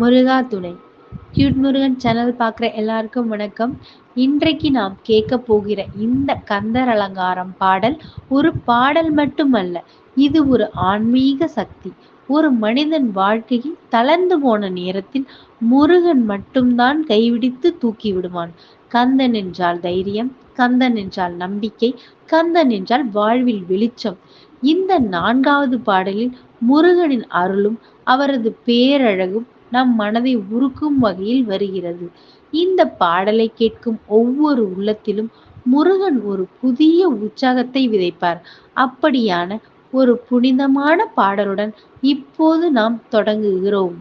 முருகா துணை cute Murugan channel பார்க்குற எல்லாருக்கும் வணக்கம். இன்றைக்கு நாம் கேட்க போகிற இந்த கந்தர் அலங்காரம் பாடல் ஒரு பாடல் மட்டுமல்ல இது ஒரு ஆன்மீக சக்தி. ஒரு மனிதன் வாழ்க்கையில் தளர்ந்து போன நேரத்தில் முருகன் மட்டும்தான் கைவிடித்து தூக்கி விடுவான். கந்தன் என்றால் தைரியம் கந்தன் என்றால் நம்பிக்கை கந்தன் என்றால் வாழ்வில் வெளிச்சம். இந்த நான்காவது பாடலில் முருகனின் அருளும் அவரது பேரழகும் நம் மனதை உருக்கும் வகையில் வருகிறது. இந்த பாடலை கேட்கும் ஒவ்வொரு உள்ளத்திலும் முருகன் ஒரு புதிய உற்சாகத்தை விதைப்பார். அப்படியான ஒரு புனிதமான பாடலுடன் இப்போது நாம் தொடங்குகிறோம்.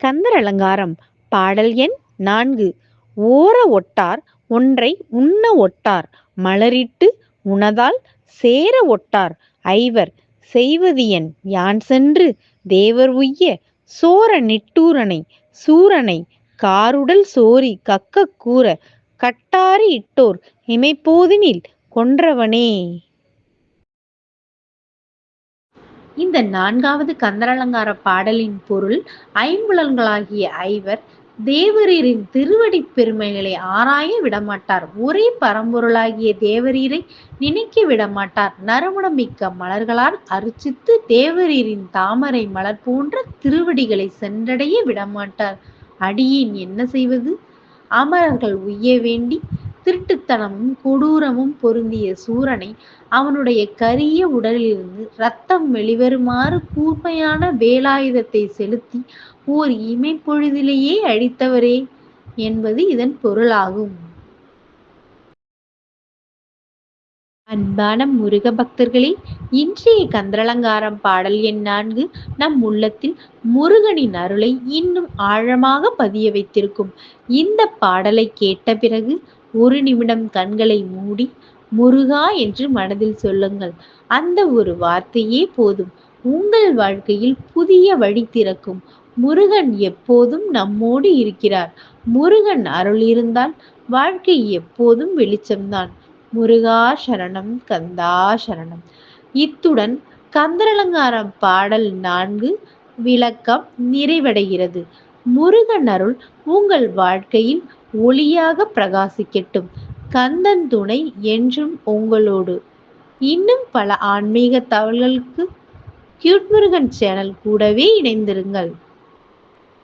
கந்தர் அலங்காரம் பாடல் எண் நான்கு. ஓர ஒட்டார் ஒன்றை உண்ண ஒட்டார். மலரிட்டு உணதால் சேர ஒட்டார். ஐவர் செய்வது என் யான் சென்று தேவர் உய்ய சோர நிட்டூரனை சூரனை காருடல் சோரி கக்க கூற கட்டாரி இட்டோர் இமைப்போதினில் கொன்றவனே. இந்த நான்காவது கந்தரலங்கார பாடலின் பொருள் ஐம்புலன்களாகிய ஐவர் தேவரீரின் திருவடி பெருமைகளை ஆராய விடமாட்டார். ஒரே பரம்பொருளாகிய தேவரீரை நினைக்க விடமாட்டார். நறுமணம் மிக்க மலர்களால் அர்ச்சித்து தேவரீரின் தாமரை மலர் போன்ற திருவடிகளை சென்றடைய விடமாட்டார். அடியேன் என்ன செய்வது? அமரர்கள் உய்ய வேண்டி திருட்டுத்தனமும் கொடூரமும் பொருந்திய சூரனை அவனுடைய கரிய உடலிலிருந்து ரத்தம் வெளிவருமாறு கூர்மையான வேலாயுதத்தை செலுத்தி ஓர் இமைப்பொழுதிலேயே அழித்தவரே என்பது இதன் பொருளாகும். அன்பான முருக பக்தர்களே இன்றைய கந்தரலங்காரம் பாடல் எண் நான்கு நம் உள்ளத்தில் முருகனின் அருளை இன்னும் ஆழமாக பதிய வைத்திருக்கும். இந்த பாடலை கேட்ட பிறகு ஒரு நிமிடம் கண்களை மூடி முருகா என்று மனதில் சொல்லுங்கள். அந்த ஒரு வார்த்தையே போதும். உங்கள் வாழ்க்கையில் புதிய வழி திறக்கும். முருகன் எப்போதும் நம்மோடு இருக்கிறார். முருகன் அருள் இருந்தால் வாழ்க்கை எப்போதும் வெளிச்சம்தான். முருகா சரணம் கந்தா சரணம். இத்துடன் கந்தரலங்காரம் பாடல் நான்கு விளக்கம் நிறைவடைகிறது. முருகன் அருள் உங்கள் வாழ்க்கையில் ஒளியாக பிரகாசிக்கட்டும். கந்தன் துணை என்றும் உங்களோடு. இன்னும் பல ஆன்மீக தகவல்களுக்கு கியூட் முருகன் சேனல் கூடவே இணைந்திருங்கள்.